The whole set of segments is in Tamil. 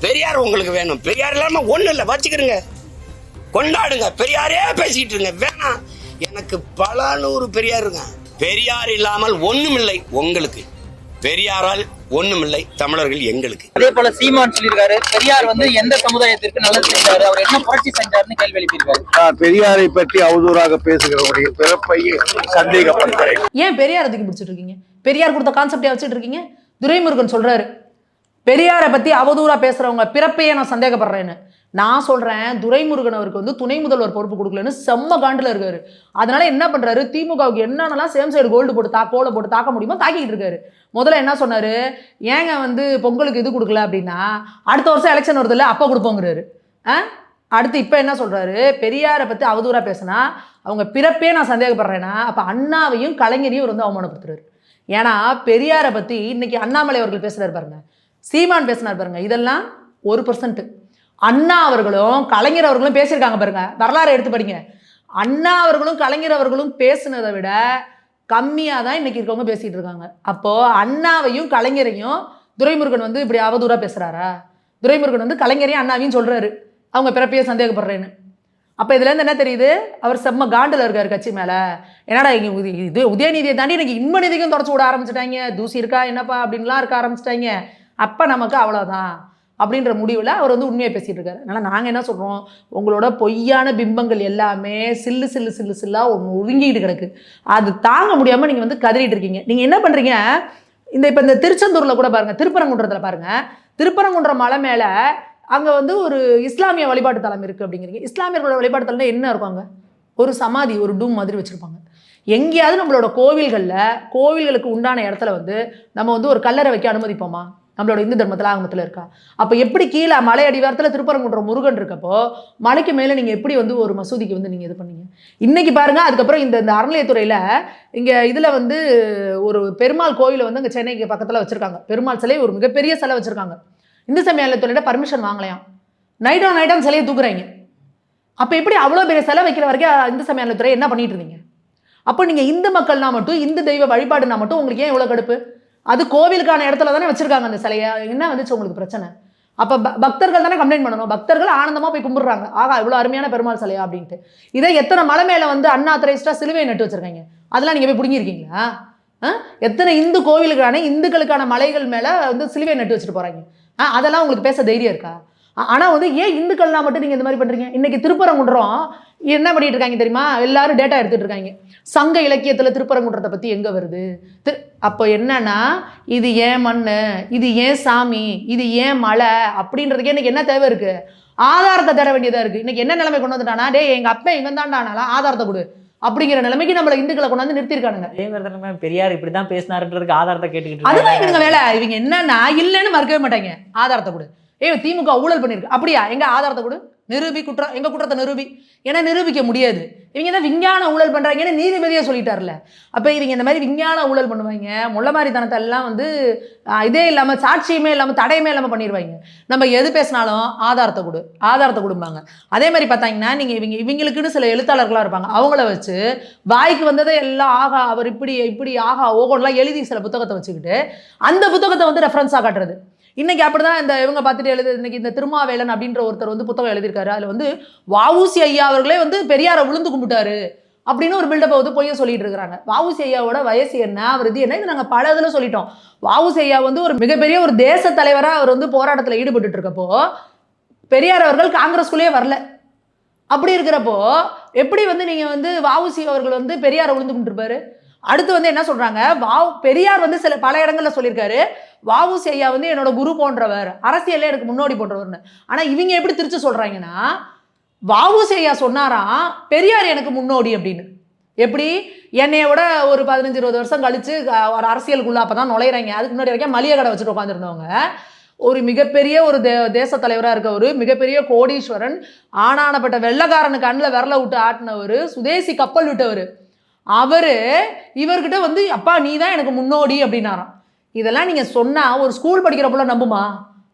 பெரியார் உங்களுக்கு வேணும். பெரியார் இல்லாம ஒண்ணு இல்ல. வச்சுக்கிறீங்க கொண்டாடுங்க. பெரியாரே பேசிட்டு இருங்க. வேணாம் எனக்கு பல நூறு பெரியார் இருங்க. பெரியார் இல்லாமல் ஒண்ணுமில்லை உங்களுக்கு. பெரியாரால் ஒண்ணுமில்லை தமிழர்கள் எங்களுக்கு. அதே போல சீமான் சொல்லியிருக்காரு. பெரியார் வந்து எந்த சமுதாயத்திற்கு நல்லது செஞ்சாரு? அவர் என்ன புரட்சி செஞ்சாருன்னு கேள்வி எழுப்பியிருக்காரு. பெரியாரை பற்றி அவதூறாக பேசுகிறவருடைய பிறப்பை சந்தேகப்படுகிறேன் ஏன் பெரியார் தூக்கி பிடிச்சிட்டு இருக்கீங்க? பெரியார் கொடுத்த கான்செப்டே வச்சுட்டு இருக்கீங்க? துரைமுருகன் சொல்றாரு. பெரியாரை பத்தி அவதூறா பேசுறவங்க பிறப்பையே நான் சந்தேகப்படுறேன்னு. நான் சொல்றேன் துரைமுருகன் அவருக்கு வந்து துணை முதல்வர் பொறுப்பு கொடுக்கலன்னு செம்ம காண்டில் இருக்காரு. அதனால என்ன பண்றாரு? திமுகவுக்கு என்னென்னலாம் சேம் சைடு கோல்டு போட்டு தா கோலை போட்டு தாக்க முடியுமோ தாக்கிட்டு இருக்காரு. முதல்ல என்ன சொன்னாரு? ஏங்க வந்து பொங்கலுக்கு இது கொடுக்கல அப்படின்னா அடுத்த வருஷம் எலெக்ஷன் வருது இல்லை அப்போ கொடுப்போங்கிறாரு. ஆ? அடுத்து இப்போ என்ன சொல்றாரு? பெரியாரை பத்தி அவதூறா பேசினா அவங்க பிறப்பே நான் சந்தேகப்படுறேன்னா அப்போ அண்ணாவையும் கலைஞரையும் வந்து அவமானப்படுத்துறாரு. ஏன்னா பெரியாரை பத்தி இன்னைக்கு அண்ணாமலை அவர்கள் பேசுறாரு பாருங்க. சீமான் பேசினார் பாருங்க இதெல்லாம் ஒரு பர்சன்ட் அண்ணா அவர்களும் கலைஞர் அவர்களும் பேசியிருக்காங்க பாருங்க. வரலாறு எடுத்து படிங்க. அண்ணா அவர்களும் கலைஞர் அவர்களும் பேசுனதை விட கம்மியாக தான் இன்னைக்கு இருக்கவங்க பேசிகிட்டு இருக்காங்க. அப்போது அண்ணாவையும் கலைஞரையும் துரைமுருகன் வந்து இப்படி அவதூறாக பேசுகிறாரா துரைமுருகன் வந்து கலைஞரையும் அண்ணாவையும் சொல்கிறாரு அவங்க பிறப்பையே சந்தேகப்படுறேன்னு. அப்போ இதுலேருந்து என்ன தெரியுது? அவர் செம்ம காண்டில் இருக்கார் கட்சி மேலே. என்னடா இங்கே உதி- இது உதயநிதியை தாண்டி எனக்கு இன்ப நிதிக்கும் தொடச்சி விட ஆரம்பிச்சிட்டாங்க. தூசி இருக்கா என்னப்பா அப்படின்லாம் இருக்க ஆரம்பிச்சிட்டாங்க. அப்போ நமக்கு அவ்வளோதான் அப்படின்ற முடிவில் அவர் வந்து உண்மையை பேசிகிட்டு இருக்காரு. அதனால் நாங்கள் என்ன சொல்கிறோம் உங்களோட பொய்யான பிம்பங்கள் எல்லாமே சில்லு சில்லு சில்லு சில்லாக ஒன்று ஒதுங்கிட்டு கிடக்கு. அது தாங்க முடியாமல் நீங்கள் வந்து கதறிட்டு இருக்கீங்க. நீங்கள் என்ன பண்ணுறீங்க இந்த இப்போ இந்த திருச்செந்தூரில் கூட பாருங்கள் திருப்பரங்குன்றத்தில் பாருங்கள் திருப்பரங்குன்றம் மலை மேலே அங்கே வந்து ஒரு இஸ்லாமிய வழிபாட்டு தலம் இருக்குது அப்படிங்கிறீங்க. இஸ்லாமியர்களோட வழிபாட்டு தலம்னா என்ன இருக்கும் ஒரு சமாதி ஒரு டூம் மாதிரி வச்சுருப்பாங்க. எங்கேயாவது நம்மளோட கோவில்களில் கோவில்களுக்கு உண்டான இடத்துல வந்து நம்ம வந்து ஒரு கல்லறை வைக்க அனுமதிப்போமா? நம்மளோட இந்து தர்மத்தில் ஆகமத்தில் இருக்கா? அப்போ எப்படி கீழே மலை அடிவாரத்தில் திருப்பரங்குன்றம் முருகன் இருக்கப்போ மலைக்கு மேலே நீங்கள் எப்படி வந்து ஒரு மசூதிக்கு வந்து நீங்கள் இது பண்ணீங்க? இன்னைக்கு பாருங்கள் அதுக்கப்புறம் இந்த இந்த அறநிலையத்துறையில் இங்கே இதில் வந்து ஒரு பெருமாள் கோயிலை வந்து அங்கே சென்னைக்கு பக்கத்தில் வச்சுருக்காங்க. பெருமாள் சிலை ஒரு மிகப்பெரிய சிலை வச்சுருக்காங்க. இந்து சமய பர்மிஷன் வாங்கலையாம். நைட் ஆன் நைட் ஆன் சிலையை தூக்குறாங்க. அப்போ எப்படி அவ்வளோ பெரிய சிலை வைக்கிற வரைக்கும் இந்து சமயத்துறை என்ன பண்ணிட்டு இருந்தீங்க? அப்போ நீங்கள் இந்து மக்கள்னா மட்டும் இந்து தெய்வ வழிபாடுனா மட்டும் உங்களுக்கு ஏன் இவ்வளோ கடுப்பு? அது கோவிலுக்கான இடத்துல தானே வச்சிருக்காங்க அந்த சிலையை. என்ன வந்துச்சு உங்களுக்கு பிரச்சனை? அப்போ ப பக்தர்கள் தானே கம்ப்ளைண்ட் பண்ணணும். பக்தர்கள் ஆனந்தமாக போய் கும்பிட்றாங்க. ஆகா இவ்வளோ அருமையான பெருமாள் சிலையா அப்படின்ட்டு. இதே எத்தனை மலை மேலே வந்து அண்ணா சிலுவையை நட்டு வச்சுருக்கீங்க? அதெல்லாம் நீங்கள் போய் பிடுங்கிருக்கீங்களா ஆ? எத்தனை இந்து கோவிலுக்கான இந்துக்களுக்கான மலைகள் மேலே வந்து சிலுவையை நட்டு வச்சுட்டு போகிறாங்க ஆ அதெல்லாம் உங்களுக்கு பேச தைரியம் இருக்கா? ஆனால் வந்து ஏன் இந்துக்கள்லாம் மட்டும் நீங்கள் இந்த மாதிரி பண்ணுறீங்க இன்றைக்கி திருப்பரங்குன்றம் என்ன பண்ணிட்டு இருக்காங்க தெரியுமா? எல்லாரும் டேட்டா எடுத்துகிட்டு இருக்காங்க. சங்க இலக்கியத்தில் திருப்பரங்குன்றத்தை பற்றி எங்கே வருது? திரு அப்போ என்னன்னா இது ஏன் மண்ணு? இது ஏன் சாமி? இது ஏன் மலை? அப்படின்றதுக்கே இன்னைக்கு என்ன தேவை இருக்கு? ஆதாரத்தை தர வேண்டியதா இருக்கு. இன்னைக்கு என்ன நிலைமை கொண்டு வந்துட்டானா? டேய் எங்க அப்பா இவன் தாண்டானாலாம் ஆதாரத்தை கொடு. அப்படிங்கிற நிலைமைக்கு நம்மள இந்துக்களை கொண்டாந்து நிறுத்திருக்கானுங்க அதே தானே பெரியார் இப்படிதான் பேசினாருன்றதுக்கு ஆதாரத்தை கேட்டுக்கிட்டு அதுதான். இவங்க வேலை. இவங்க என்னன்னா இல்லைன்னு மறுக்கவே மாட்டாங்க. ஆதாரத்தை கொடு. ஏய் திமுக ஊழல் பண்ணிருக்கு அப்படியா? எங்க ஆதாரத்தை கொடு. நிரூபி குற்றம் எங்கள் குற்றத்தை நிரூபி? ஏன்னா நிரூபிக்க முடியாது. இவங்க தான் விஞ்ஞான ஊழல் பண்ணுறாங்கன்னு நீதிபதியே சொல்லிட்டார்ல? அப்போ இவங்க இந்த மாதிரி விஞ்ஞான ஊழல் பண்ணுவாங்க. முள்ள மாதிரி தனத்தை எல்லாம் வந்து இதே இல்லாமல் சாட்சியுமே இல்லாமல் தடையுமே இல்லாமல் பண்ணிடுவாங்க நம்ம எது பேசினாலும் ஆதாரத்தை கொடு ஆதாரத்தை கொடுப்பாங்க அதே மாதிரி பார்த்தாங்கன்னா நீங்கள் இவங்க இவங்களுக்குன்னு சில எழுத்தாளர்களா இருப்பாங்க. அவங்கள வச்சு வாய்க்கு வந்ததை எல்லாம் ஆகா அவர் இப்படி இப்படி ஆகா ஓகோன்லாம் எழுதி சில புத்தகத்தை வச்சுக்கிட்டு அந்த புத்தகத்தை வந்து ரெஃபரன்ஸாக காட்டுறது. இன்னைக்கு அப்படிதான் இந்த இவங்க பார்த்துட்டு எழுது இன்னைக்கு இந்த திருமாவேலன் அப்படின்ற ஒருத்தர் வந்து புத்தகம் எழுதியிருக்காரு. அதில் வந்து வஉசி ஐயா அவர்களே வந்து பெரியாரை விழுந்து கும்பிட்டாரு அப்படின்னு ஒரு பில்டப்பை வந்து பொய்ய சொல்லிட்டு இருக்கிறாங்க. வாவுசி ஐயாவோட வயசு என்ன? அவர் இது என்ன? இது நாங்கள் பல இதில் சொல்லிட்டோம். வாவுசி ஐயா வந்து ஒரு மிகப்பெரிய ஒரு தேச தலைவராக அவர் வந்து போராட்டத்தில் ஈடுபட்டுட்டு இருக்கப்போ பெரியார் அவர்கள் காங்கிரஸ்குள்ளேயே வரல. அப்படி இருக்கிறப்போ எப்படி வந்து நீங்கள் வந்து வாவுசி அவர்கள் வந்து பெரியாரை விழுந்து கும்பிட்டுருப்பாரு? அடுத்து வந்து என்ன சொல்றாங்க? வாவ் பெரியார் வந்து சில பல இடங்கள்ல சொல்லியிருக்காரு. வஉசி ஐயா வந்து என்னோட குரு போன்றவர். அரசியல்ல எனக்கு முன்னோடி போன்றவர்னு. ஆனா இவங்க எப்படி திருச்சி சொல்றாங்கன்னா வஉசி ஐயா சொன்னாராம் பெரியார் எனக்கு முன்னோடி அப்படின்னு. எப்படி? என்னைய விட ஒரு பதினஞ்சு இருபது வருஷம் கழிச்சு ஒரு அரசியலுக்குள்ள அப்பதான் நுழையிறாங்க. அதுக்கு முன்னாடி வரைக்கும் மளிகை கடை வச்சுட்டு உட்காந்துருந்தவங்க ஒரு மிகப்பெரிய ஒரு தே தேச தலைவராக இருக்க ஒரு மிகப்பெரிய கோடீஸ்வரன் ஆனானப்பட்ட வெள்ளக்காரனுக்கு கண்ணில் விரல விட்டு ஆட்டினவர் சுதேசி கப்பல் விட்டவர். அவர் இவர்கிட்ட வந்து அப்பா நீ தான் எனக்கு முன்னோடி அப்படின்னாராம். இதெல்லாம் நீங்கள் சொன்னால் ஒரு ஸ்கூல் படிக்கிற போல நம்புமா?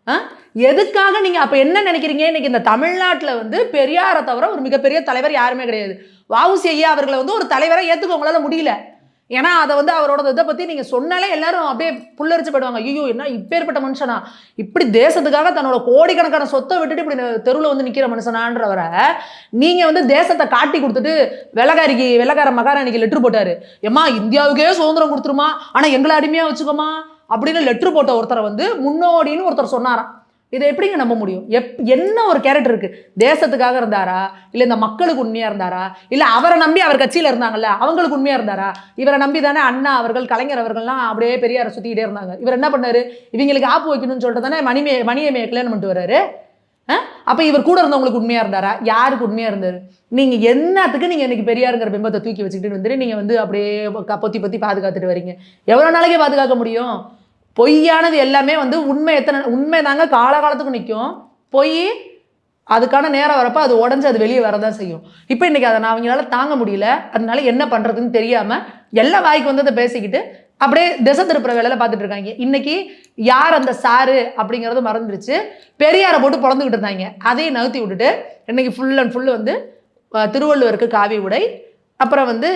ஆ? எதுக்காக நீங்கள் அப்போ என்ன நினைக்கிறீங்க? இன்னைக்கு இந்த தமிழ்நாட்டில் வந்து பெரியாரை தவிர ஒரு மிகப்பெரிய தலைவர் யாருமே கிடையாது. வஉசி ஐயா அவர்களை வந்து ஒரு தலைவரை ஏற்றுக்க உங்களால் முடியல. ஏன்னா அதை வந்து அவரோட இதை பற்றி நீங்கள் சொன்னாலே எல்லாரும் அப்படியே புல்லரிச்சு போயிடுவாங்க. ஐயோ என்ன இப்பேற்பட்ட மனுஷனா? இப்படி தேசத்துக்காக தன்னோட கோடிக்கணக்கான சொத்தை விட்டுட்டு இப்படி தெருவில் வந்து நிற்கிற மனுஷனான்றவரை நீங்கள் வந்து தேசத்தை காட்டி கொடுத்துட்டு வெள்ளக்காரிக்கு வெள்ளக்கார மகாராணிக்கு லெட்ரு போட்டாரு. ஏம்மா இந்தியாவுக்கே சுதந்திரம் கொடுத்துருமா? ஆனால் எங்களை அடிமையாக வச்சுக்கோமா? அப்படின்னு லெட்ரு போட்ட ஒருத்தரை வந்து முன்னோடின்னு ஒருத்தர் சொன்னாராம். இதை எப்படிங்க நம்ப முடியும்? எப் என்ன ஒரு கேரக்டர் இருக்கு? தேசத்துக்காக இருந்தாரா? இல்லை இந்த மக்களுக்கு உண்மையா இருந்தாரா? இல்லை அவரை நம்பி அவர் கட்சியில் இருந்தாங்கல்ல அவங்களுக்கு உண்மையா இருந்தாரா? இவரை நம்பி தானே அண்ணா அவர்கள் கலைஞர் அவர்கள்லாம் அப்படியே பெரியாரை சுற்றிக்கிட்டே இருந்தாங்க. இவர் என்ன பண்ணாரு? இவங்களுக்கு ஆப்பு வைக்கணும்னு சொல்லிட்டு தானே மணிமே மணியமையை கல்யாணம் பண்ணிட்டு வர்றாரு. அப்போ இவர் கூட இருந்தவங்களுக்கு உண்மையா இருந்தாரா? யாருக்கு உண்மையா இருந்தாரு? நீங்க என்னத்துக்கு நீங்க இன்றைக்கி பெரியாருங்கிற பிம்பத்தை தூக்கி வச்சுக்கிட்டு வந்துட்டு நீங்க வந்து அப்படியே பொத்தி பொத்தி பாதுகாத்துட்டு வரீங்க. எவ்வளவு நாளைக்கு பாதுகாக்க முடியும்? பொய்யானது எல்லாமே வந்து உண்மை எத்தனை உண்மை தாங்க காலகாலத்துக்கு நிற்கும் பொய் அதுக்கான நேரம் வரப்போ அது உடஞ்சி அது வெளியே வரதான் செய்யும். இப்போ இன்னைக்கு அதை நான் அவங்களால தாங்க முடியல. அதனால என்ன பண்றதுன்னு தெரியாம எல்லா வாய்க்கு வந்ததை பேசிக்கிட்டு அப்படியே திசை திருப்புற வேலையில பார்த்துட்டு இருக்காங்க. இன்னைக்கு யார் அந்த சாரு அப்படிங்கிறது மறந்துடுச்சு பெரியாரை போட்டு பிறந்துக்கிட்டு இருந்தாங்க. அதையும் நகர்த்தி விட்டுட்டு இன்னைக்கு ஃபுல் அண்ட் ஃபுல் வந்து திருவள்ளுவருக்கு காவி உடை. அப்புறம் வந்து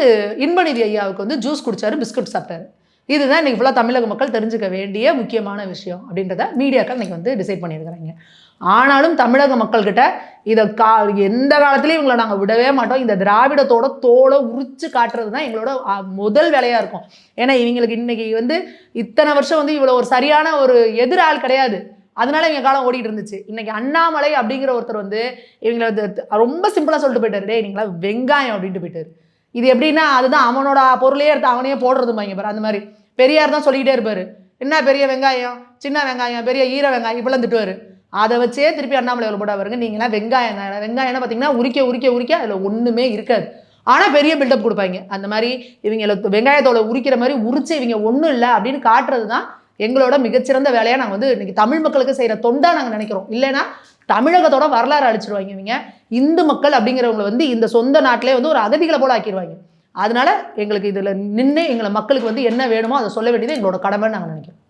இன்பநிதி ஐயாவுக்கு வந்து ஜூஸ் குடிச்சாரு பிஸ்கட் சாப்பிட்டாரு. இதுதான் இன்றைக்கி ஃபுல்லாக தமிழக மக்கள் தெரிஞ்சுக்க வேண்டிய முக்கியமான விஷயம் அப்படின்றத மீடியாக்கள் இன்றைக்கி வந்து டிசைட் பண்ணியிருக்கிறாங்க. ஆனாலும் தமிழக மக்கள்கிட்ட இதை கா எந்த காலத்துலையும் இவங்களை நாங்கள் விடவே மாட்டோம். இந்த திராவிடத்தோட தோலை உரிச்சு காட்டுறது தான் எங்களோட முதல் வேலையாக இருக்கும். ஏன்னா இவங்களுக்கு இன்றைக்கி வந்து இத்தனை வருஷம் வந்து இவ்வளோ ஒரு சரியான ஒரு எதிராள் கிடையாது. அதனால இவங்க காலம் ஓடிட்டு இருந்துச்சு. இன்னைக்கு அண்ணாமலை அப்படிங்கிற ஒருத்தர் வந்து இவங்களை ரொம்ப சிம்பிளாக சொல்லிட்டு போயிட்டாரு. டே நீங்களா வெங்காயம் அப்படின்ட்டு போயிட்டாரு. இது எப்படின்னா அதுதான் அவனோட பொருளையே எடுத்து அவனையே போடுறதுமாங்க பாரு அந்த மாதிரி. பெரியார் தான் சொல்லிக்கிட்டே இருப்பாரு. என்ன பெரிய வெங்காயம்? சின்ன வெங்காயம் பெரிய ஈர வெங்காயம் இப்பெல்லாம் திட்டுவாரு. அதை வச்சே திருப்பி அண்ணாமலை போட வருங்க நீங்களாம் வெங்காயம் தான் வெங்காயம்னா பார்த்தீங்கன்னா உரிக்க உரிக்க உரிக்க அதில் ஒன்றுமே இருக்காது. ஆனால் பெரிய பில்டப் கொடுப்பாங்க. அந்த மாதிரி இவங்களை வெங்காயத்தோட உரிக்கிற மாதிரி உரிச்சு இவங்க ஒன்றும் இல்லை அப்படின்னு காட்டுறது தான் எங்களோட மிகச்சிறந்த வேலையாக நாங்கள் வந்து இன்னைக்கு தமிழ் மக்களுக்கு செய்கிற தொண்டாக நாங்கள் நினைக்கிறோம். இல்லைன்னா தமிழகத்தோட வரலாறு அழிச்சிருவாங்க இவங்க. இந்து மக்கள் அப்படிங்கிறவங்க வந்து இந்த சொந்த நாட்டிலே வந்து ஒரு அகதிகளை போல ஆக்கிடுவாங்க அதனால எங்களுக்கு இதில் நின்று எங்களை மக்களுக்கு வந்து என்ன வேணுமோ அதை சொல்ல வேண்டியது எங்களோட கடமைன்னு நாங்கள் நினைக்கிறோம்.